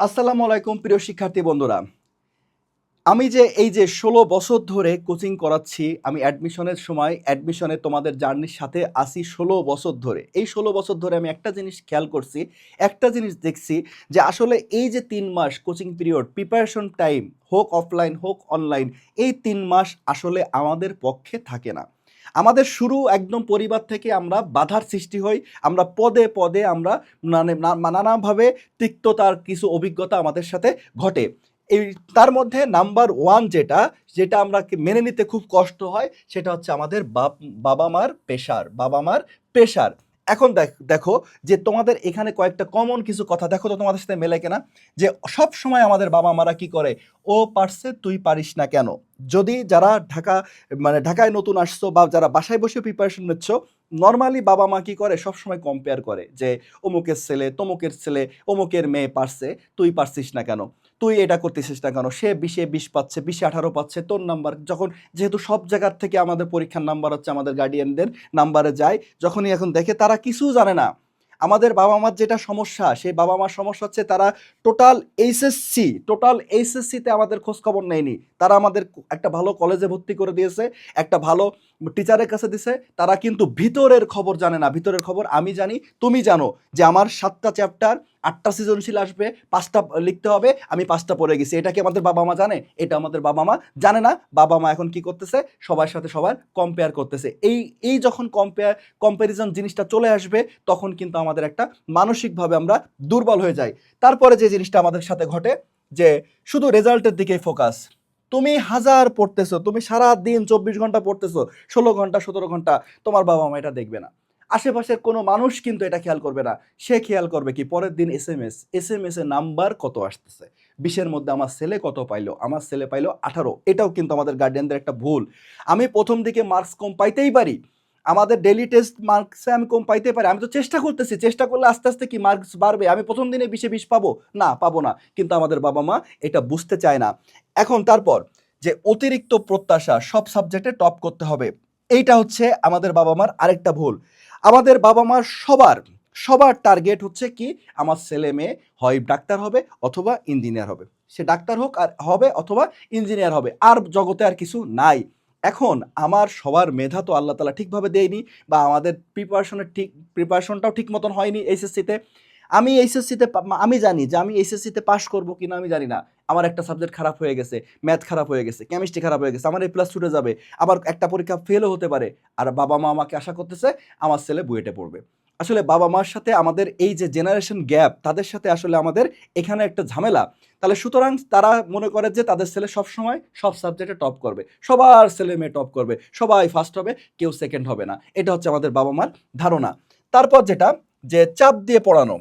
আসসালামু আলাইকুম, প্রিয় শিক্ষার্থী বন্ধুরা। আমি যে এই যে ষোলো বছর ধরে কোচিং করাচ্ছি, আমি অ্যাডমিশনের সময় অ্যাডমিশনে তোমাদের জার্নির সাথে আসি ষোলো বছর ধরে। এই ষোলো বছর ধরে আমি একটা জিনিস খেয়াল করছি, একটা জিনিস দেখছি যে আসলে এই যে তিন মাস কোচিং পিরিয়ড প্রিপারেশন টাইম হোক অফলাইন হোক অনলাইন এই তিন মাস আসলে আমাদের পক্ষে থাকে না। আমাদের শুরু একদম পরিবার থেকে আমরা বাধার সৃষ্টি হই। আমরা পদে পদে আমরা মানে নানাভাবে তিক্ততার কিছু অভিজ্ঞতা আমাদের সাথে ঘটে। এই তার মধ্যে নাম্বার ওয়ান যেটা যেটা আমরা মেনে নিতে খুব কষ্ট হয়, সেটা হচ্ছে আমাদের বাবা মার পেশার বাবা মার পেশার এখন দেখ যে তোমাদের এখানে কয়েকটা কমন কিছু কথা, দেখো তো তোমাদের সাথে মেলে কেনা, যে সব সময় আমাদের বাবা মারা কি করে? ও পারছে, তুই পারিস না কেন? যদি যারা ঢাকা মানে ঢাকায় নতুন আসছো বা যারা বাসায় বসে প্রিপারেশন নিচ্ছ নর্মালি বাবা মা কি করে? সব সময় কম্পেয়ার করে যে, অমুকের ছেলে, তমুকের ছেলে, অমুকের মেয়ে পারছে, তুই পারছিস না কেন? তুই এটা করতেছিস না কেন? সে বিশে বিশ পাচ্ছে, বিশে আঠারো পাচ্ছে, তোর নাম্বার যখন যেহেতু সব জায়গার থেকে আমাদের পরীক্ষার নাম্বার হচ্ছে আমাদের গার্ডিয়ানদের নাম্বারে যায়, যখনই এখন দেখে তারা কিছু জানে না। আমাদের বাবা মার যেটা সমস্যা, সেই বাবা মার সমস্যা হচ্ছে তারা টোটাল এইচএসসি টোটাল এইচএসসিতে আমাদের খোঁজখবর নেয়নি। তারা আমাদের একটা ভালো কলেজে ভর্তি করে দিয়েছে, একটা ভালো টিচারের কাছে দিছে, তারা কিন্তু ভিতরের খবর জানে না। ভিতরের খবর আমি জানি, তুমি জানো যে আমার সাতটা চ্যাপ্টার, আটটা সৃজনশীল আসবে, পাঁচটা লিখতে হবে, আমি পাঁচটা পড়ে গেছি। এটা কি আমাদের বাবা মা জানে? এটা আমাদের বাবা মা জানে না। বাবা মা এখন কি করতেছে? সবার সাথে সবার কম্পেয়ার করতেছে। এই এই যখন কম্পেয়ার কম্প্যারিজন জিনিসটা চলে আসবে, তখন কিন্তু আমাদের একটা মানসিকভাবে আমরা দুর্বল হয়ে যাই। তারপরে যে জিনিসটা আমাদের সাথে ঘটে যে শুধু রেজাল্টের দিকেই ফোকাস তুমি হাজার পড়তেছো, তুমি সারা দিন চব্বিশ ঘণ্টা পড়তেছো, ষোলো ঘণ্টা, সতেরো ঘণ্টা, তোমার বাবা মা এটা দেখবে না। আশেপাশের কোনো মানুষ কিন্তু এটা খেয়াল করবে না। সে খেয়াল করবে কি, পরের দিন S M S S M S number কত আসতেছে? বিশের মধ্যে আমার ছেলে কত পাইলো? আমার ছেলে পাইলো আঠারো। এটাও কিন্তু আমাদের গার্ডিয়ানদের একটা ভুল। আমি প্রথম দিকে মার্কস কম পাইতেই পারি। আমাদের ডেলি টেস্ট মার্কসে আমি কম পাইতে পারি। আমি তো চেষ্টা করতেছি, চেষ্টা করলে আস্তে আস্তে কি মার্কস বাড়বে? আমি প্রথম দিনে বিশে বিশ পাবো? না পাবো না। কিন্তু আমাদের বাবা মা এটা বুঝতে চায় না। এখন তারপর যে অতিরিক্ত প্রত্যাশা সব সাবজেক্টে টপ করতে হবে। এইটা হচ্ছে আমাদের বাবা মার আরেকটা ভুল। আমাদের বাবা মার সবার সবার টার্গেট হচ্ছে কি? আমার ছেলে মেয়ে হয় ডাক্তার হবে অথবা ইঞ্জিনিয়ার হবে। সে ডাক্তার হোক আর হবে অথবা ইঞ্জিনিয়ার হবে। আর জগতে আর কিছু নাই। এখন আমার সবার মেধা তো আল্লাহ তালা ঠিকভাবে দেয়নি বা আমাদের প্রিপারেশনের ঠিক প্রিপারেশনটাও ঠিক মতন হয়নি এইচএসসিতে আমি এইচএসসিতে আমি জানি যে আমি এইচএসসিতে পাশ করব কিনা আমি জানি না। আমার একটা সাবজেক্ট খারাপ হয়ে গেছে ম্যাথ খারাপ হয়ে গেছে কেমিস্ট্রি খারাপ হয়ে গেছে, আমার এই প্লাস ছুটে যাবে, আবার একটা পরীক্ষা ফেলও হতে পারে। আর বাবা মা আমাকে আশা করতেছে, আমার ছেলে বুয়েটে পড়বে। আসলে বাবা মার সাথে আমাদের এই যে জেনারেশন গ্যাপ তাদের সাথে আসলে আমাদের এখানে একটা ঝামেলা। তাহলে সুতরাং তারা মনে করে যে তাদের ছেলে সব সময় সব সাবজেক্টে টপ করবে। সবার ছেলে মেয়ে টপ করবে। সবাই ফার্স্ট হবে, কেউ সেকেন্ড হবে না। এটা হচ্ছে আমাদের বাবা মার ধারণা। তারপর যেটা, যে চাপ দিয়ে পড়ানো।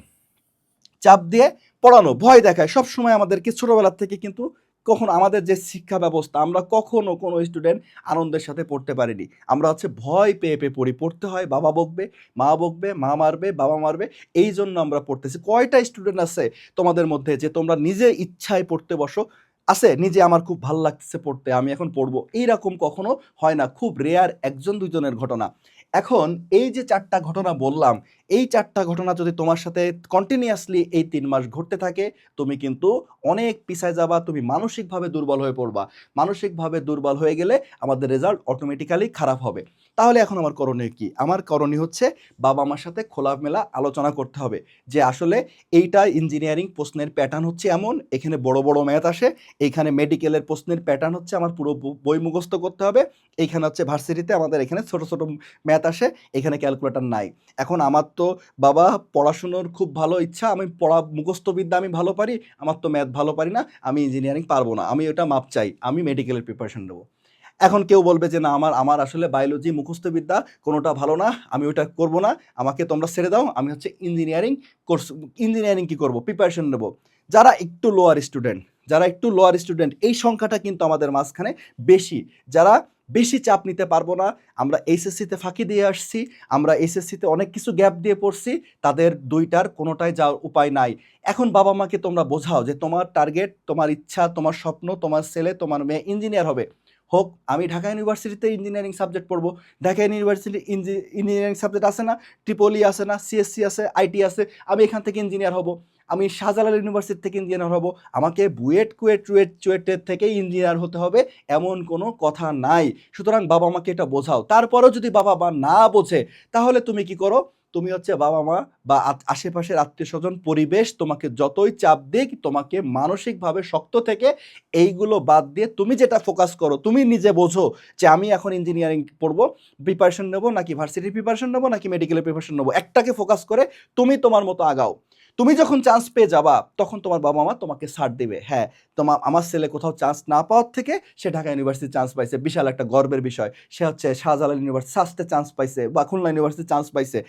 চাপ দিয়ে পড়ানো, ভয় দেখায়। সব সময় আমাদেরকে ছোটোবেলার থেকে কিন্তু কখন আমাদের যে শিক্ষা ব্যবস্থা, আমরা কখনো কোনো স্টুডেন্ট আনন্দের সাথে পড়তে পারিনি। আমরা হচ্ছে ভয় পেয়ে পেয়ে পড়ি। পড়তে হয় বাবা বকবে, মা বকবে, মা মারবে, বাবা মারবে, এই জন্য আমরা পড়তেছি। কয়টা স্টুডেন্ট আছে তোমাদের মধ্যে যে তোমরা নিজে ইচ্ছায় পড়তে বসো? আছে? নিজে আমার খুব ভালো লাগছে পড়তে, আমি এখন পড়ব। এইরকম কখনো হয় না। খুব রেয়ার একজন দুজনের ঘটনা। এখন এই যে চারটা ঘটনা বললাম, এই চারটা ঘটনা যদি তোমার সাথে কন্টিনিউয়াসলি এই তিন মাস ঘটতে থাকে, তুমি কিন্তু অনেক পিছায় যাবা, তুমি মানসিকভাবে দুর্বল হয়ে পড়বা। মানসিকভাবে দুর্বল হয়ে গেলে আমাদের রেজাল্ট অটোমেটিক্যালি খারাপ হবে। তাহলে এখন আমার করণীয় কি? আমার করণীয় হচ্ছে বাবা মার সাথে খোলামেলা আলোচনা করতে হবে যে আসলে এইটা ইঞ্জিনিয়ারিং প্রশ্নের প্যাটার্ন হচ্ছে এমন, এখানে বড় বড় ম্যাথ আসে, এইখানে মেডিকেলের প্রশ্নের প্যাটার্ন হচ্ছে আমার পুরো বই মুখস্থ করতে হবে, এইখানে হচ্ছে ভার্সিটিতে আমাদের এখানে ছোট ছোট ম্যাথ আসে, এখানে ক্যালকুলেটর নাই। এখন আমার তো, বাবা, পড়াশুনোর খুব ভালো ইচ্ছা, আমি পড়া মুখস্থবিদ্যা আমি ভালো পারি, আমার তো ম্যাথ ভালো পারি না, আমি ইঞ্জিনিয়ারিং পারব না, আমি ওটা মাপ চাই, আমি মেডিকেলের প্রিপারেশন নেব। এখন কেউ বলবে যে, না, আমার আমার আসলে বায়োলজি মুখস্থবিদ্যা কোনোটা ভালো না, আমি ওটা করব না, আমাকে তোমরা ছেড়ে দাও, আমি হচ্ছে ইঞ্জিনিয়ারিং কোর্স ইঞ্জিনিয়ারিং কি করব প্রিপারেশন নেব। যারা একটু লোয়ার স্টুডেন্ট যারা একটু লোয়ার স্টুডেন্ট এই সংখ্যাটা কিন্তু আমাদের মাঝখানে বেশি। যারা বেশি চাপ নিতে পারব না, আমরা এইচএসসিতে ফাঁকি দিয়ে আসছি, আমরা এইচএসসিতে অনেক কিছু গ্যাপ দিয়ে পড়ছি, তাদের দুইটার কোনোটাই যাওয়ার উপায় নাই। এখন বাবা মাকে তোমরা বোঝাও যে তোমার টার্গেট তোমার ইচ্ছা, তোমার স্বপ্ন, তোমার ছেলে, তোমার মেয়ে ইঞ্জিনিয়ার হবে। হোক, আমি ঢাকা ইউনিভার্সিটিতে ইঞ্জিনিয়ারিং সাবজেক্ট পড়ব। ঢাকা ইউনিভার্সিটি ইঞ্জিনিয়ারিং সাবজেক্ট আছে না ট্রিপলি আছে না সিএসসি আছে আইটি আছে, আমি এখান থেকে ইঞ্জিনিয়ার হব। আমি শাহজালাল ইউনিভার্সিটি থেকে ইঞ্জিনিয়ার হব। আমাকে বুয়েট কুয়েট টুয়েট চুয়েটের থেকে ইঞ্জিনিয়ার হতে হবে, এমন কোনো কথা নাই। সুতরাং বাবা মাকে এটা বোঝাও। তারপরেও যদি বাবা মা না বোঝে, তাহলে তুমি কি করো? তুমি হচ্ছে বাবা মা বা আশেপাশের আত্মীয় স্বজন পরিবেশ তোমাকে যতই চাপ দিক, তোমাকে মানসিকভাবে শক্ত থেকে এইগুলো বাদ দিয়ে তুমি যেটা ফোকাস করো, তুমি নিজে বোঝো যে আমি এখন ইঞ্জিনিয়ারিং পড়ব প্রিপারেশন নেব নাকি ভার্সিটির প্রিপারেশন নেব নাকি মেডিকেলের প্রিপারেশন নেব? একটাকে ফোকাস করে তুমি তোমার মতো আগাও। তুমি যখন চান্স পেয়ে যাবা, তখন তোমার বাবা মা তোমাকে ছাড় দেবে। হ্যাঁ তোমার আমার ছেলে কোথাও চান্স না পাওয়ার থেকে সে ঢাকা ইউনিভার্সিটি চান্স পাইছে। বিশাল একটা গর্বের বিষয়। সে হচ্ছে শাহজালাল ইউনিভার্সিটি সাস্তে চান্স পাইছে বা খুলনা ইউনিভার্সিটি চান্স পাইছে।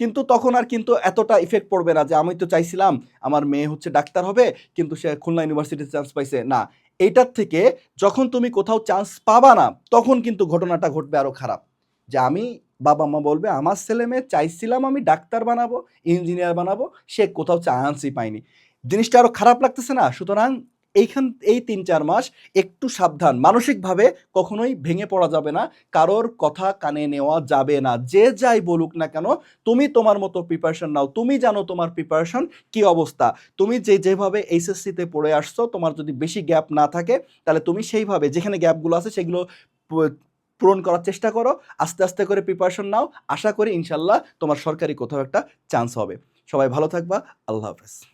কিন্তু তখন আর কিন্তু এতটা ইফেক্ট পড়বে না যে আমি তো চাইছিলাম আমার মেয়ে হচ্ছে ডাক্তার হবে, কিন্তু সে খুলনা ইউনিভার্সিটিতে চান্স পাইছে। না এইটার থেকে যখন তুমি কোথাও চান্স পাবা না, তখন কিন্তু ঘটনাটা ঘটবে আরও খারাপ। যে আমি বাবা মা বলবে, আমার ছেলে মেয়ে চাইছিলাম আমি ডাক্তার বানাবো ইঞ্জিনিয়ার বানাবো, সে কোথাও চান্সই পায়নি। জিনিসটা আরও খারাপ লাগতেছে না? সুতরাং এইখান, এই তিন চার মাস একটু সাবধান। মানসিকভাবে কখনোই ভেঙে পড়া যাবে না। কারোর কথা কানে নেওয়া যাবে না। যে যাই বলুক না কেন, তুমি তোমার মতো প্রিপারেশন নাও। তুমি জানো তোমার প্রিপারেশন কি অবস্থা। তুমি যে যেভাবে এইচএসসিতে পড়ে আসছো, তোমার যদি বেশি গ্যাপ না থাকে, তাহলে তুমি সেইভাবে যেখানে গ্যাপগুলো আছে, সেগুলো পূরণ করার চেষ্টা করো। আস্তে আস্তে করে প্রিপারেশন নাও। আশা করি ইনশাল্লাহ তোমার সরকারি কোথাও একটা চান্স হবে। সবাই ভালো থাকবা। আল্লাহ হাফেজ।